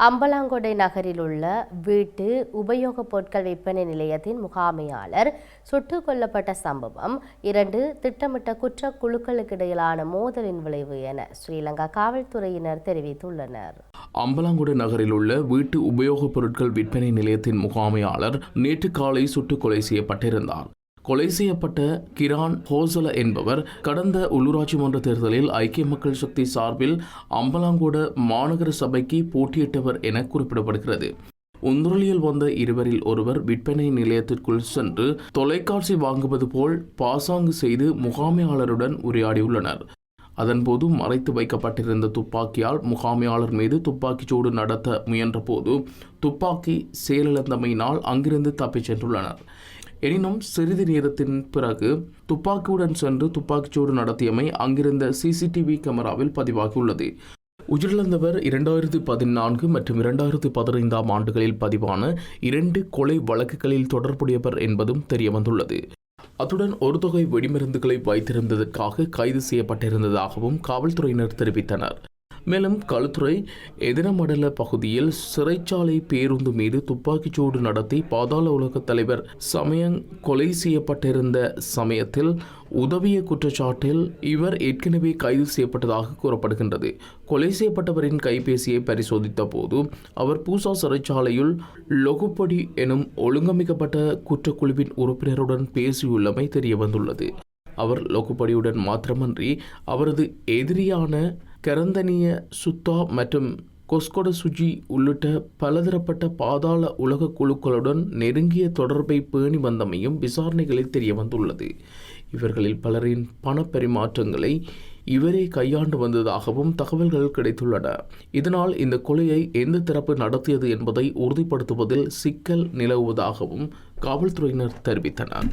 அம்பலாங்கொடை நகரில் உள்ள வீட்டு உபயோகப் பொருட்கள் விற்பனை நிலையத்தின் முகாமையாளர் சுட்டுக் கொல்லப்பட்ட சம்பவம் இரண்டு திட்டமிட்ட குற்ற குழுக்களுக்கிடையிலான மோதலின் விளைவு என ஸ்ரீலங்கா காவல்துறையினர் தெரிவித்துள்ளனர். அம்பலாங்குடி நகரில் உள்ள வீட்டு உபயோகப் பொருட்கள் விற்பனை நிலையத்தின் முகாமையாளர் நேற்று காலை சுட்டுக் கொலை செய்யப்பட்டிருந்தார். கொலை செய்யப்பட்ட கிரான் ஹோசல என்பவர் கடந்த உள்ளூராட்சி மன்ற தேர்தலில் ஐக்கிய மக்கள் சக்தி சார்பில் அம்பலாங்கோட மாநகர சபைக்கு போட்டியிட்டவர் என குறிப்பிடப்படுகிறது. உந்துரலியில் வந்த இருவரில் ஒருவர் விற்பனை நிலையத்திற்குள் சென்று தொலைக்காட்சி வாங்குவது போல் பாசாங்கு செய்து முகாமையாளருடன் உரையாடியுள்ளனர். அதன்போது மறைத்து வைக்கப்பட்டிருந்த துப்பாக்கியால் முகாமையாளர் மீது துப்பாக்கிச் சூடு நடத்த முயன்றபோது துப்பாக்கி செயலிழந்தமையினால் அங்கிருந்து தப்பிச் சென்றுள்ளனர். எனினும் சிறிது நேரத்தின் பிறகு துப்பாக்கியுடன் சென்று துப்பாக்கிச்சூடு நடத்தியமை அங்கிருந்த சிசிடிவி கேமராவில் பதிவாகியுள்ளது. உயிரிழந்தவர் இரண்டாயிரத்தி பதினான்கு மற்றும் இரண்டாயிரத்தி பதினைந்தாம் ஆண்டுகளில் பதிவான இரண்டு கொலை வழக்குகளில் தொடர்புடையவர் என்பதும் தெரியவந்துள்ளது. அத்துடன் ஒரு தொகை வெடிமருந்துகளை வைத்திருந்ததற்காக கைது செய்யப்பட்டிருந்ததாகவும் காவல்துறையினர் தெரிவித்தனர். மேலும் களுத்துறை எதிரமடல பகுதியில் சிறைச்சாலை பேருந்து மீது துப்பாக்கிச்சூடு நடத்தி பாதாள உலக தலைவர் சமயங் கொலை செய்யப்பட்டிருந்த சமயத்தில் உதவிய குற்றச்சாட்டில் இவர் ஏற்கனவே கைது செய்யப்பட்டதாக கூறப்படுகின்றது. கொலை செய்யப்பட்டவரின் கைபேசியை பரிசோதித்த போது அவர் பூசா சிறைச்சாலையில் லொகுப்படி எனும் ஒழுங்கமைக்கப்பட்ட குற்றக்குழுவின் உறுப்பினருடன் பேசியுள்ளமை தெரியவந்துள்ளது. அவர் லொகுப்படியுடன் மாத்திரமன்றி அவரது எதிரியான கரந்தனிய சுத்தா மற்றும் கொஸ்கொட சுஜி உள்ளிட்ட பலதரப்பட்ட பாதாள உலக குழுக்களுடன் நெருங்கிய தொடர்பை பேணி வந்தமையும் விசாரணைகளில் தெரிய வந்துள்ளது இவர்களில் பலரின் பணப்பரிமாற்றங்களை இவரே கையாண்டு வந்ததாகவும் தகவல்கள் கிடைத்துள்ளன. இதனால் இந்த கொலையை எந்த தரப்பு நடத்தியது என்பதை உறுதிப்படுத்துவதில் சிக்கல் நிலவுவதாகவும் காவல்துறையினர் தெரிவித்தனர்.